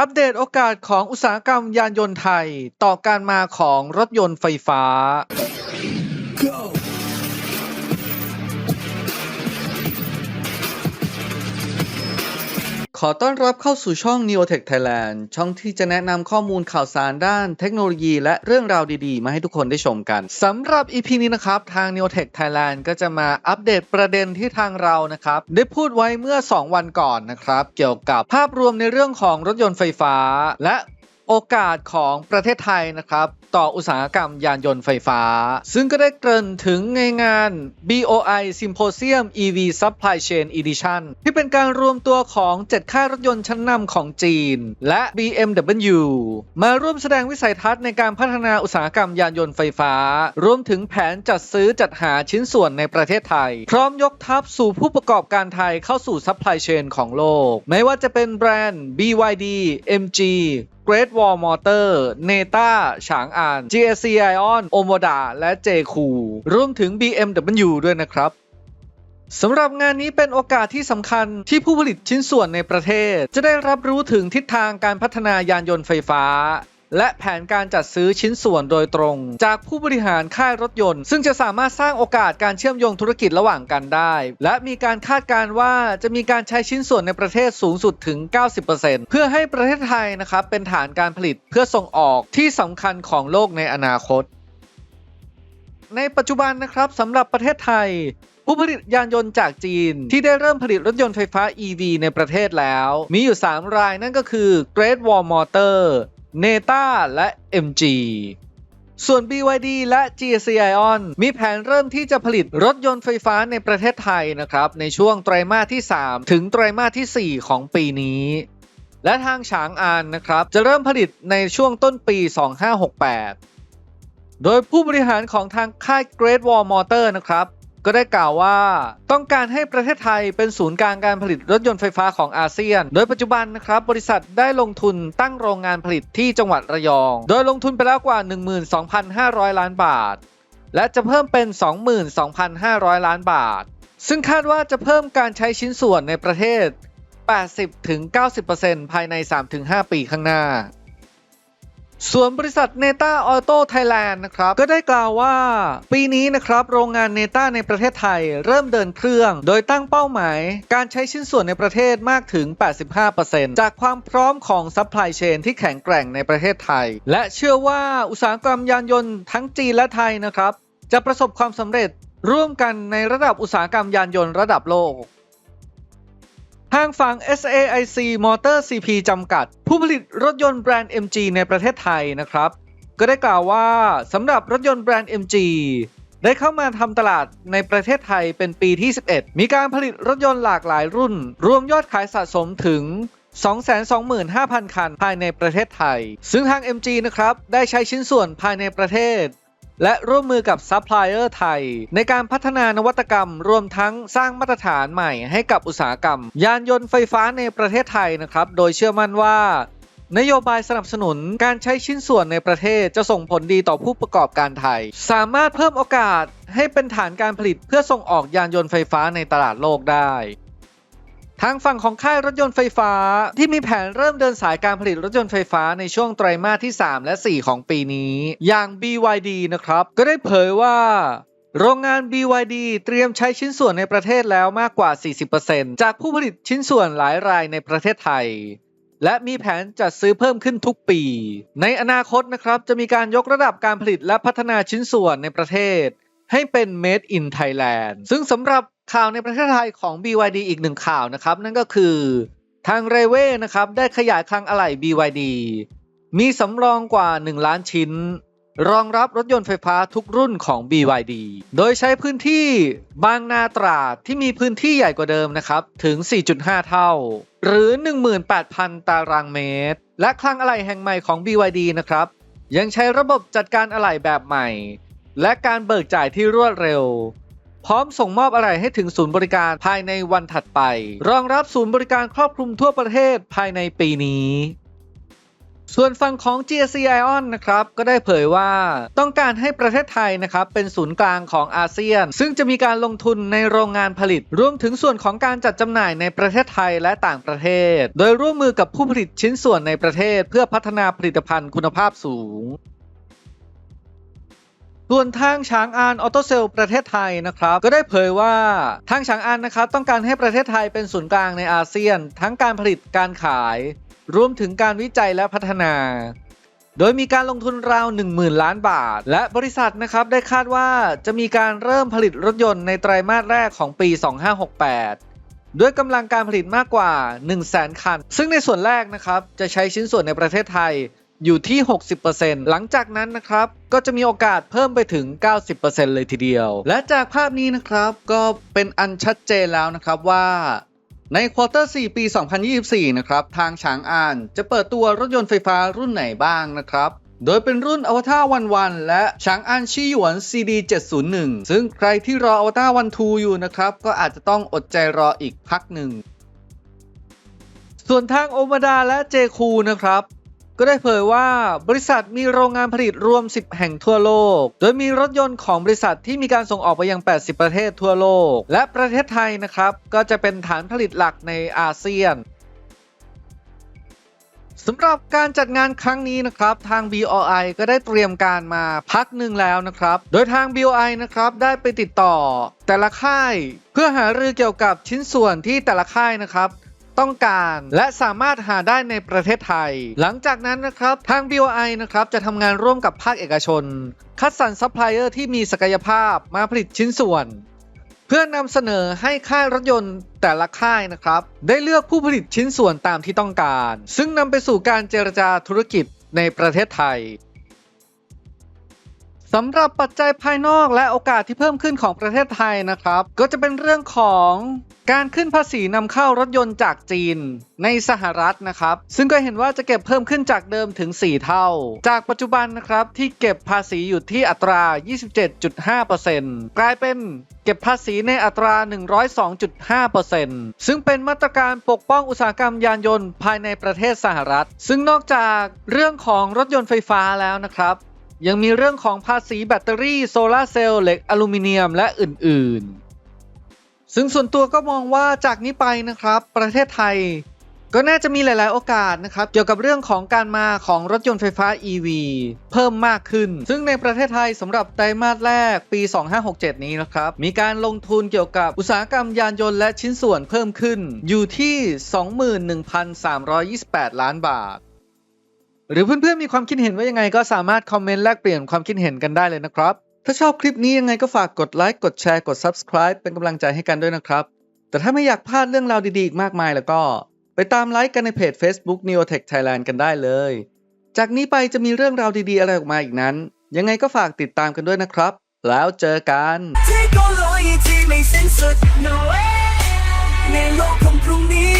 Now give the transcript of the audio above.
อัปเดตโอกาสของอุตสาหกรรมยานยนต์ไทย ต่อการมาของรถยนต์ไฟฟ้า ขอต้อนรับเข้าสู่ช่อง Neotech Thailand ช่องที่จะแนะนำข้อมูลข่าวสารด้านเทคโนโลยีและเรื่องราวดีๆ มาให้ทุกคนได้ชมกันสำหรับ EP นี้นะครับ ทาง Neotech Thailand ก็จะมาอัปเดตประเด็นที่ทางเรานะครับ ได้พูดไว้เมื่อ 2 วันก่อนนะครับ เกี่ยวกับภาพรวมในเรื่องของรถยนต์ไฟฟ้า และ โอกาสของประเทศไทยนะครับ ต่ออุตสาหกรรมยานยนต์ไฟฟ้า ซึ่งก็ได้เกริ่นถึงในงาน BOI Symposium EV Supply Chain Edition ที่เป็นการรวมตัวของ 7 ค่ายรถยนต์ชั้นนำของจีน และ BMW มาร่วมแสดงวิสัยทัศน์ในการพัฒนาอุตสาหกรรมยานยนต์ไฟฟ้า รวมถึงแผนจัดซื้อจัดหาชิ้นส่วนในประเทศไทย พร้อมยกทัพสู่ผู้ประกอบการไทยเข้าสู่ Supply Chain ของโลก ไม่ว่าจะเป็นแบรนด์ BYD MG Great Wall Motor Neta ฉางอาน GSC Ion Omoda และ j c o รวมถึง BMW ด้วยนะครับสำหรับงานนี้เป็นโอกาสที่สำคัญที่ผู้ผลิตชิ้นส่วนในประเทศ จะได้รับรู้ถึงทิศทางการพัฒนายานยนต์ไฟฟ้า และแผนการจัดซื้อชิ้นส่วนโดยตรง จากผู้บริหารค่ายรถยนต์ ซึ่งจะสามารถสร้างโอกาสการเชื่อมโยงธุรกิจระหว่างกันได้ และมีการคาดการณ์ว่าจะมีการใช้ชิ้นส่วนในประเทศสูงสุดถึง 90%เพื่อให้ประเทศไทยนะครับเป็นฐานการผลิตเพื่อส่งออกที่สำคัญของโลกในอนาคต ในปัจจุบันนะครับสำหรับประเทศไทยผู้ผลิตยานยนต์จากจีน ที่ได้เริ่มผลิตรถยนต์ไฟฟ้า EV ในประเทศแล้ว มีอยู่ 3 รายนั่นก็คือ Great Wall Motor Neta และ MG ส่วน BYD และ GSC Ion มีแผนเริ่มที่จะผลิตรถยนต์ไฟฟ้าในประเทศไทยนะครับ ในช่วงไตรมาสที่ 3 ถึงไตรมาสที่ 4 ของปีนี้ และทางฉางอานนะครับ จะเริ่มผลิตในช่วงต้นปี 2568 โดยผู้บริหารของทางค่าย Great Wall Motor นะครับ ก็ได้กล่าวว่า ต้องการให้ประเทศไทยเป็นศูนย์กลางการผลิตรถยนต์ไฟฟ้าของอาเซียน โดยปัจจุบันนะครับบริษัทได้ลงทุนตั้งโรงงานผลิตที่จังหวัดระยอง โดยลงทุนไปแล้วกว่า 12,500 ล้านบาท และจะเพิ่มเป็น 22,500 ล้านบาท ซึ่งคาดว่าจะเพิ่มการใช้ชิ้นส่วนในประเทศ 80-90%ภายใน 3-5 ปีข้างหน้า ส่วนบริษัท Neta Auto Thailand นะครับ ก็ได้กล่าวว่า ปีนี้นะครับ โรงงาน Neta ในประเทศไทยเริ่มเดินเครื่อง โดยตั้งเป้าหมาย การใช้ชิ้นส่วนในประเทศมากถึง 85%จากความพร้อมของซัพพลายเชนที่แข็งแกร่งในประเทศไทย และเชื่อว่าอุตสาหกรรมยานยนต์ทั้งจีนและไทยนะครับ จะประสบความสำเร็จร่วมกันในระดับอุตสาหกรรมยานยนต์ระดับโลก ทางฝั่ง SAIC Motor CP จำกัด ผู้ผลิตรถยนต์แบรนด์ MG ในประเทศไทยนะครับ ก็ได้กล่าวว่าสำหรับรถยนต์แบรนด์ MG ได้เข้ามาทำตลาดในประเทศไทยเป็นปีที่ 11 มีการผลิตรถยนต์หลากหลายรุ่น รวมยอดขายสะสมถึง 225,000 คันภายในประเทศไทย ซึ่งทาง MG นะครับ ได้ใช้ชิ้นส่วนภายในประเทศ และร่วมมือกับซัพพลายเออร์ไทย ในการพัฒนานวัตกรรม รวมทั้งสร้างมาตรฐานใหม่ให้กับอุตสาหกรรม ยานยนต์ไฟฟ้าในประเทศไทยนะครับ โดยเชื่อมั่นว่านโยบายสนับสนุนการใช้ชิ้นส่วนในประเทศจะส่งผลดีต่อผู้ประกอบการไทย สามารถเพิ่มโอกาสให้เป็นฐานการผลิตเพื่อส่งออกยานยนต์ไฟฟ้าในตลาดโลกได้ ทางฝั่งของค่ายรถยนต์ไฟฟ้าที่มีแผนเริ่มเดินสายการผลิตรถยนต์ไฟฟ้าในช่วงไตรมาสที่ 3 และ 4 ของปีนี้ อย่าง BYD นะครับ ก็ได้เผยว่าโรงงาน BYD เตรียมใช้ชิ้นส่วนในประเทศแล้วมากกว่า 40%จากผู้ผลิตชิ้นส่วนหลายรายในประเทศไทย และมีแผนจัดซื้อเพิ่มขึ้นทุกปี ในอนาคตนะครับจะมีการยกระดับการผลิตและพัฒนาชิ้นส่วนในประเทศ ให้เป็น Made in Thailand ซึ่งสำหรับข่าวในประเทศไทยของ BYD อีกหนึ่งข่าวนะครับ นั่นก็คือทางเรเว่นะครับได้ขยายคลังอะไหล่ BYD มีสำรองกว่า 1 ล้านชิ้น รองรับรถยนต์ไฟฟ้าทุกรุ่นของ BYD โดยใช้พื้นที่บางนาตราดที่มีพื้นที่ใหญ่กว่าเดิมนะครับ ถึง 4.5 เท่า หรือ 18,000 ตารางเมตร และคลังอะไหล่แห่งใหม่ของ BYD นะครับ ยังใช้ระบบจัดการอะไหล่แบบใหม่ และการเบิกจ่ายที่รวดเร็ว พร้อมส่งมอบอะไรให้ถึงศูนย์บริการภายในวันถัดไป รองรับศูนย์บริการครอบคลุมทั่วประเทศภายในปีนี้ ส่วนฝั่งของ GSC Ion นะครับ ก็ได้เผยว่าต้องการให้ประเทศไทยนะครับ เป็นศูนย์กลางของอาเซียน ซึ่งจะมีการลงทุนในโรงงานผลิต รวมถึงส่วนของการจัดจำหน่ายในประเทศไทยและต่างประเทศ โดยร่วมมือกับผู้ผลิตชิ้นส่วนในประเทศ เพื่อพัฒนาผลิตภัณฑ์คุณภาพสูง ส่วนทางช้างอานออโตเซลประเทศไทยนะครับก็ได้เผยว่าทางช้างอานนะครับต้องการให้ประเทศไทยเป็นศูนย์กลางในอาเซียน ทั้งการผลิตการขาย รวมถึงการวิจัยและพัฒนา โดยมีการลงทุนราว 10,000 ล้านบาท และบริษัทนะครับได้คาดว่าจะมีการเริ่มผลิตรถยนต์ในไตรมาสแรกของปี 2568 ด้วยกำลังการผลิตมากกว่า 100,000 คัน ซึ่งในส่วนแรกนะครับจะใช้ชิ้นส่วนในประเทศไทย อยู่ที่ 60%หลังจากนั้นนะครับ ก็จะมีโอกาสเพิ่มไปถึง 90%เลยทีเดียว และจากภาพนี้นะครับก็เป็นอันชัดเจนแล้วนะครับว่าในควอเตอร์4ปี 2024 นะครับ ทางฉางอานจะเปิดตัวรถยนต์ไฟฟ้ารุ่นไหนบ้างนะครับ โดยเป็นรุ่นอวตารวันวันและฉางอานชีหยวน CD 701 ซึ่งใครที่รออวตารวันทูอยู่นะครับ ก็อาจจะต้องอดใจรออีกพักหนึ่ง ส่วนทางโอมาดาและเจคูนะครับ ก็ได้เผยว่าบริษัทมีโรงงานผลิตรวม 10 แห่งทั่วโลก โดยมีรถยนต์ของบริษัทที่มีการส่งออกไปยัง 80 ประเทศทั่วโลก และประเทศไทยนะครับ ก็จะเป็นฐานผลิตหลักในอาเซียนสำหรับการจัดงานครั้งนี้นะครับ ทาง BOI ก็ได้เตรียมการมาพักหนึ่งแล้วนะครับ โดยทาง BOI นะครับได้ไปติดต่อ แต่ละค่าย เพื่อหารือเกี่ยวกับชิ้นส่วนที่แต่ละค่ายนะครับ ต้องการ และสามารถหาได้ในประเทศไทย หลังจากนั้นนะครับทาง BOI นะครับจะทำงานร่วมกับภาคเอกชน คัดสรรซัพพลายเออร์ที่มีศักยภาพมาผลิตชิ้นส่วน เพื่อนำเสนอให้ค่ายรถยนต์แต่ละค่ายนะครับ ได้เลือกผู้ผลิตชิ้นส่วนตามที่ต้องการ ซึ่งนำไปสู่การเจรจาธุรกิจในประเทศไทย สำหรับปัจจัยภายนอกและโอกาสที่เพิ่มขึ้นของประเทศไทยนะครับ ก็จะเป็นเรื่องของการขึ้นภาษีนำเข้ารถยนต์จากจีนในสหรัฐนะครับ ซึ่งก็เห็นว่าจะเก็บเพิ่มขึ้นจากเดิมถึง 4 เท่า จากปัจจุบันนะครับที่เก็บภาษีอยู่ที่อัตรา 27.5%กลายเป็นเก็บภาษีในอัตรา 102.5%ซึ่งเป็นมาตรการปกป้องอุตสาหกรรมยานยนต์ภายในประเทศสหรัฐ ซึ่งนอกจากเรื่องของรถยนต์ไฟฟ้าแล้วนะครับ ยังมีเรื่องของภาษีแบตเตอรี่โซลาร์เซลล์เหล็กอลูมิเนียมและอื่นๆ ซึ่งส่วนตัวก็มองว่าจากนี้ไปนะครับ ประเทศไทย ก็น่าจะมีหลาย ๆ โอกาสนะครับ เกี่ยวกับเรื่องของการมาของรถยนต์ไฟฟ้า EV เพิ่มมากขึ้น ซึ่งในประเทศไทยสำหรับไตรมาสแรกปี 2567 นี้นะครับ มีการลงทุนเกี่ยวกับอุตสาหกรรมยานยนต์และชิ้นส่วนเพิ่มขึ้น อยู่ที่ 21,328 ล้านบาท หรือเพื่อนๆมีความคิดเห็นว่ายังไงก็สามารถคอมเมนต์แลกเปลี่ยนความคิดเห็นกันได้เลยนะครับ ถ้าชอบคลิปนี้ยังไงก็ฝากกดไลค์กดแชร์กด Subscribe เป็นกำลังใจให้กันด้วยนะครับ แต่ถ้าไม่อยากพลาดเรื่องราวดีๆอีกมากมายแล้วก็ ไปตามไลค์กันในเพจ Facebook Neotech Thailand กันได้เลย จากนี้ไปจะมีเรื่องราวดีๆอะไรออกมาอีกนั้น ยังไงก็ฝากติดตามกันด้วยนะครับ แล้วเจอกัน no way ในโลกของพรุ่งนี้